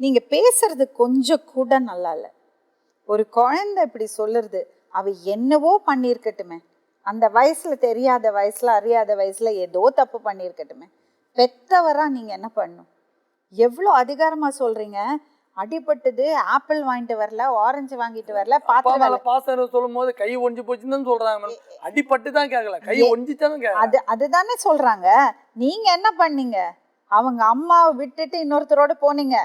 நீங்க பேசுறது கொஞ்சம் கூட நல்லா இல்லை. ஒரு குழந்தை இப்படி சொல்லுறது அவ என்னவோ பண்ணியிருக்கட்டுமே. அந்த வயசுல தெரியாத வயசுல அறியாத வயசுல ஏதோ தப்பு பண்ணியிருக்கட்டுமே. பெத்தவரா நீங்க என்ன பண்ணும்? எவ்வளோ அதிகாரமா சொல்றீங்க? அடிபட்டது ஆப்பிள் வாங்கிட்டு வரல ஆரஞ்சு வாங்கிட்டு வரல பாத்திரம் பாசம் சொல்லும் போது கை ஒஞ்சி போச்சுன்னு சொல்றாங்க அடிபட்டு தான் கேட்கல கை கேட்கல அது அதுதானே சொல்றாங்க. நீங்க என்ன பண்ணீங்க? அவங்க அம்மாவை விட்டுட்டு இன்னொருத்தரோட போனீங்க.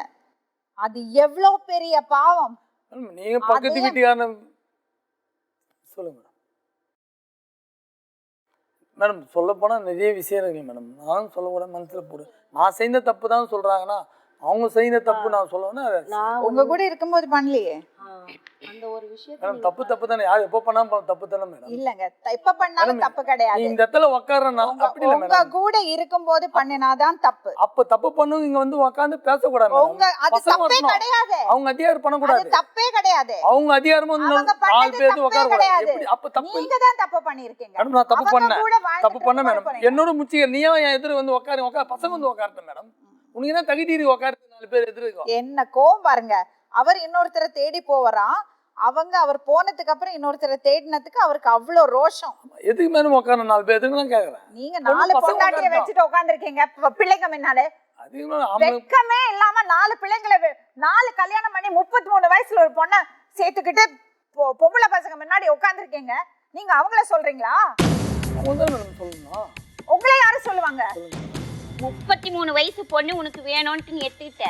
அது எவ்வளோ பெரிய பாவம். நீங்க பக்கத்து அதையும் வீட்டுக்காரன் சொல்லுங்க மேடம். மேடம் சொல்ல போனா நிறைய விஷயம் இருக்கு மேடம். நான் சொல்ல கூட மனசுல போடு. நான் செய்த தப்பு தான் சொல்றாங்கன்னா அவங்க செய்த தப்பு நான் சொல்லுவேன்னா நான் உங்க கூட இருக்கும்போது பண்ணலையே. அந்த ஒரு நீங்க தப்பு தப்பு தானே? யார் எப்போ பண்ணாலும் தப்பு தானே மேடம்? இல்லங்க. எப்ப பண்ணாலும் தப்பு கிடையாது. இந்த இடத்துல உங்க- அப்படி இல்லை உங்க மேடம். கூட இருக்கும்போது பண்ணினாதான் தப்பு. அப்ப தப்பு பண்ணுங்க இங்க வந்து உக்காந்து பேசக்கூடாது உங்க மேடம் அது தப்பே. கிடையாது. அவங்க அதிகாரம் அது பண்ணக்கூடாது தப்பே கிடையாது. அவங்க அதிகாரமா வந்து நாலு பேர் உட்கார. எப்படி? அப்ப தப்பு நீங்க தான் தப்பு பண்ணிருக்கீங்க மேடம் நான் தப்பு பண்ணேன். வாழ்ந்துட்டு தப்பு பண்ண மேடம். என்னோட முச்சிக்க நீயா என் எதிர வந்து உட்காரு உட்காரு பசங்க வந்து உட்காரட்டும் மேடம். உனக்கு என்ன தகுதி உட்காரு நாலு பேர் எதிர இருக்கும் என்ன கோவம் பாருங்க. அவர் இன்னொருத்தரை தேடி போவறான் அவங்க அவர் போனதுக்கு அப்புறம் இன்னொருத்தரை தேடினதுக்கு அவருக்கு அவ்வளோ ரோஷம். எதுக்கு மேடம் உட்கார நாலு பேர் எதுக்கு நான் கேக்குறேன். நீங்க நாலு பொண்டாட்டிய. வச்சுட்டு உட்காந்துருக்கீங்க பிள்ளைங்க முன்னாலே. வெக்கமே இல்லாம நாலு பிள்ளைங்களை நாலு கல்யாணம் பண்ணி முப்பத்தி மூணு வயசுல ஒரு பொண்ணை சேர்த்துக்கிட்டு பொம்பளை பசங்க முன்னாடி உட்காந்துருக்கீங்க நீங்க அவங்கள சொல்றீங்களா? சொல்லணும். உங்களை யாரு சொல்லுவாங்க? முப்பத்தி மூணு வயசு பொண்ணு உனக்கு வேணும்னு நீ எடுத்துக்கிட்ட.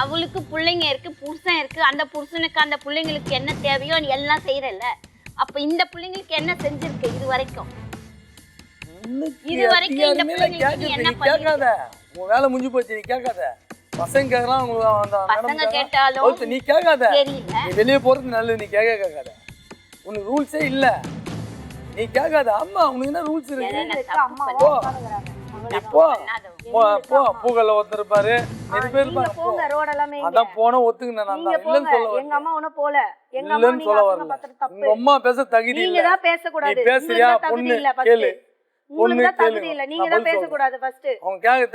அவளுக்கு பிள்ளைங்க இருக்கு புருஷன் இருக்கு. அந்த புருஷனுக்கு அந்த பிள்ளைங்களுக்கு என்ன தேவையோ நீ எல்லாம் செய்யறல்ல அப்ப இந்த பிள்ளைங்களுக்கு என்ன செஞ்சிருக்கு இது வரைக்கும்? இது வரைக்கும் இந்த அதிகாரமே பிள்ளைங்களுக்கு நீ கேட்கறது, என்ன நீ கேட்காத. உன் வேலை முடிஞ்சு போச்சு நீ கேட்காத. பசங்க கேட்கலாம் அந்த பசங்க கேட்டாலும் நீ கேட்காத. நீ வெளியே போறது நல்லது நீ கேட்க கேட்காத. உனக்கு ரூல்ஸே இல்ல. நீ கேட்காத. அம்மா உனக்கு என்ன ரூல்ஸ் இருக்கு? அம்மாவா போ. உட்காந்துக்கிறாங்க. நீ போ பண்ணாத. போ போ பூக்கல்ல ஒருத்தர் இருப்பாரு நிறைய பேர் நீங்க இருப்பாங்க போ. போங்க ரோட் எல்லாமே இங்க. அதான் போன ஒத்துக்கினேன் நான் நீங்க தான் போங்க இல்லைன்னு சொல்ல எங்க அம்மா ஒண்ணும் போல எங்க அம்மா நீங்க சொல்ல வரல உங்க அம்மா பேச தகுதி நீங்க இல்ல தான் பேசக்கூடாது நீ பேசுறியா? உங்களுக்கு தான் பொண்ணு. கேளு. உங்களுக்கு தான் பொண்ணு தகுதி. இல்ல நீங்க தான் பதில் பேசக்கூடாது ஃபர்ஸ்ட்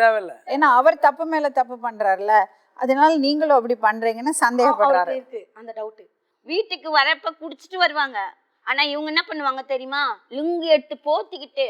தேவையில்ல ஏன்னா அவர் தப்பு மேல தப்பு பண்றாருல அதனால நீங்களும் அப்படி பண்றீங்கன்னு சந்தேகப்படுறாரு இருக்கு அந்த டவுட் வீட்டுக்கு வரப்ப குடிச்சிட்டு வருவாங்க ஆனா இவங்க என்ன பண்ணுவாங்க தெரியுமா லுங்கி எடுத்து போத்திக்கிட்டு